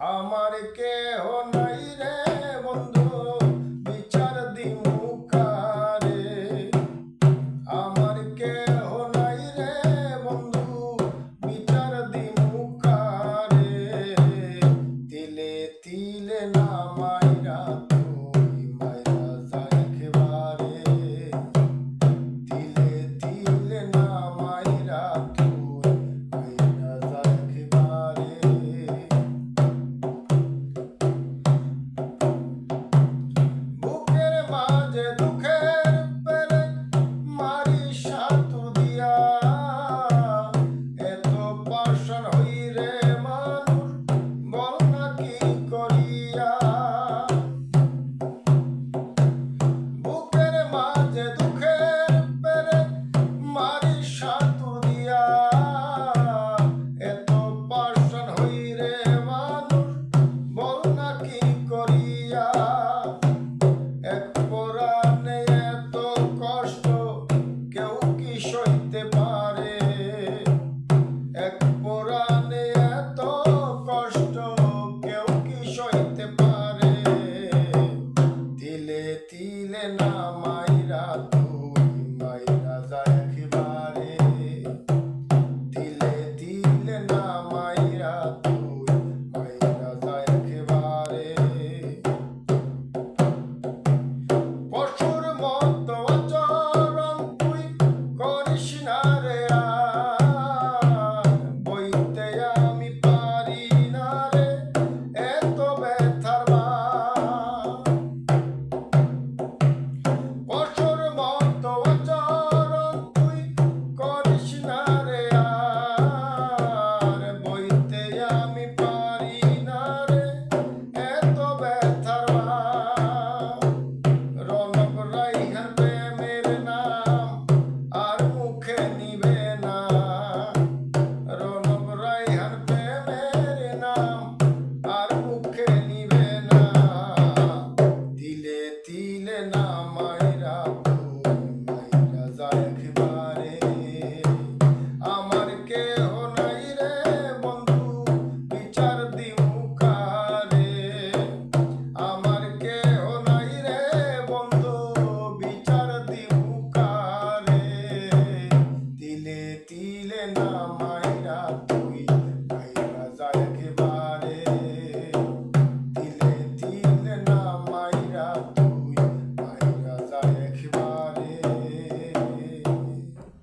আমার কেহ নাই রে বন্ধু, বিচার দিমু কারে? আমার কেহ নাই রে বন্ধু, বিচার দিমু কারে? তিলে তিলে না মাইরা তুই না God.